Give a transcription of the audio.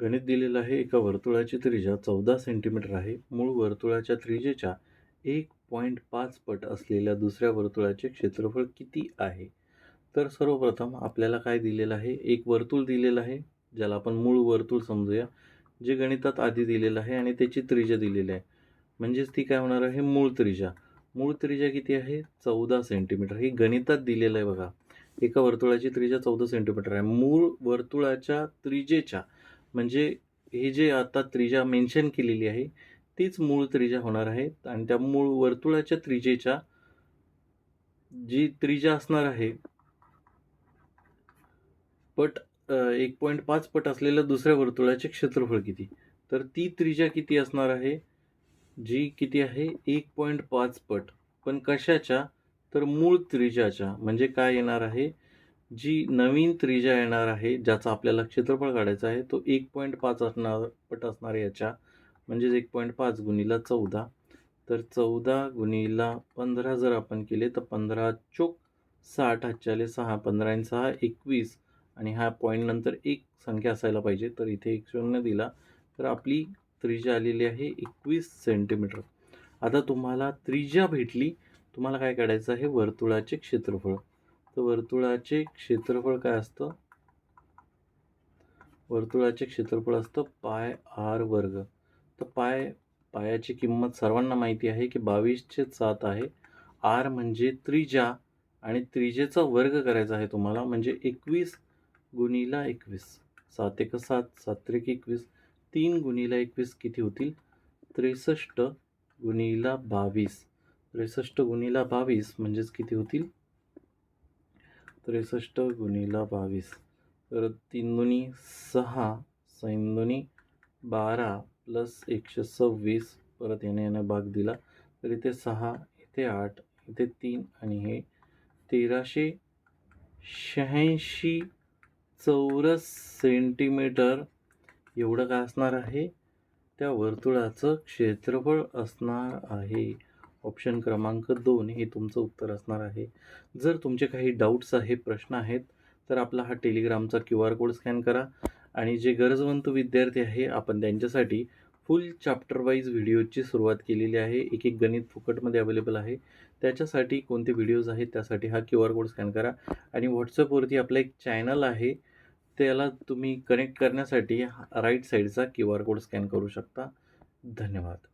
गणित दिलेलं आहे. एका वर्तुळाची त्रिज्या चौदा सेंटीमीटर आहे. मूळ वर्तुळाच्या त्रिजेच्या एक पॉईंट पाच पट असलेल्या दुसऱ्या वर्तुळाचे क्षेत्रफळ किती आहे? तर सर्वप्रथम आपल्याला काय दिलेलं आहे? एक वर्तुळ दिलेलं आहे ज्याला आपण मूळ वर्तुळ समजूया जे गणितात आधी दिलेलं आहे आणि त्याची त्रिज्या दिलेली आहे. म्हणजेच ती काय होणार आहे? मूळ त्रिज्या. मूळ त्रिज्या किती आहे? चौदा सेंटीमीटर ही गणितात दिलेलं आहे बघा. एका वर्तुळाची त्रिज्या चौदा सेंटीमीटर आहे. मूळ वर्तुळाच्या त्रिजेच्या म्हणजे हे जे आता त्रिज्या मेन्शन केलेली आहे तीच मूळ त्रिज्या होणार आहे. आणि त्या मूळ वर्तुळाच्या त्रिजेच्या जी त्रिज्या असणार आहे पट एक पॉईंट पाच पट असलेल्या दुसऱ्या वर्तुळाचे क्षेत्रफळ किती? तर ती त्रिज्या किती असणार आहे? जी किती आहे? एक पॉईंट पाच पट. पण कशाच्या? तर मूळ त्रिज्याच्या म्हणजे काय येणार आहे? जी नवीन त्रिज्या येणार आहे ज्याचा आपल्याला क्षेत्रफळ काढायचा आहे तो एक पॉईंट पाच असणार पट असणार याच्या म्हणजेच एक पॉईंट पाच गुणीला चौदा. तर चौदा गुणीला पंधरा जर आपण केले तर पंधरा चोक साठ हातच्याले सहा पंधरा आणि सहा एकवीस. आणि ह्या पॉईंटनंतर एक संख्या असायला पाहिजे तर इथे एक शून्य दिला. तर आपली त्रिज्या आलेली आहे एकवीस सेंटीमीटर आता तुम्हाला त्रिज्या भेटली तुम्हाला काय काढायचं आहे? वर्तुळाचे क्षेत्रफळ. तर वर्तुळाचे क्षेत्रफळ काय असतं? वर्तुळाचे क्षेत्रफळ असतं पाय आर वर्ग. तर पाय पायाची किंमत सर्वांना माहिती आहे की बावीसचे सात आहे. आर म्हणजे त्रिजा आणि त्रिजेचा वर्ग करायचा आहे तुम्हाला म्हणजे एकवीस गुणीला एकवीस. सात एक सात सात त्रिक एकवीस. तीन गुणीला एकवीस किती होतील? त्रेसष्ट गुणीला बावीस. त्रेसष्ट गुणीला बावीस म्हणजेच किती होतील? त्रेसष्ट गुणीला बावीस. तर तीन दुनी सहा सैन दुनी बारा प्लस एकशे सव्वीस. परत याने याने भाग दिला. तर इथे सहा इथे आठ इथे तीन आणि हे तेराशे शहाऐंशी चौरस सेंटीमीटर एवढं काय असणार आहे? त्या वर्तुळाचं क्षेत्रफळ असणार आहे. ऑप्शन क्रमांक दोन हे तुमचं उत्तर असणार आहे. जर तुमचे काही डाऊट्स आहे प्रश्न आहेत तर आपला हा टेलिग्रामचा क्यू आर कोड स्कॅन करा आणि जे गरजवंत विद्यार्थी आहे आपण त्यांच्यासाठी फुल चॅप्टर वाईज व्हिडिओची सुरुवात केलेली आहे. एक एक गणित फुकटमध्ये अवेलेबल आहे. त्याच्यासाठी कोणते व्हिडिओज आहेत त्यासाठी हा क्यू आर कोड स्कॅन करा. आणि व्हॉट्सअपवरती आपलं एक चॅनल आहे त्याला तुम्ही कनेक्ट करण्यासाठी राईट साईडचा क्यू आर कोड स्कॅन करू शकता. धन्यवाद.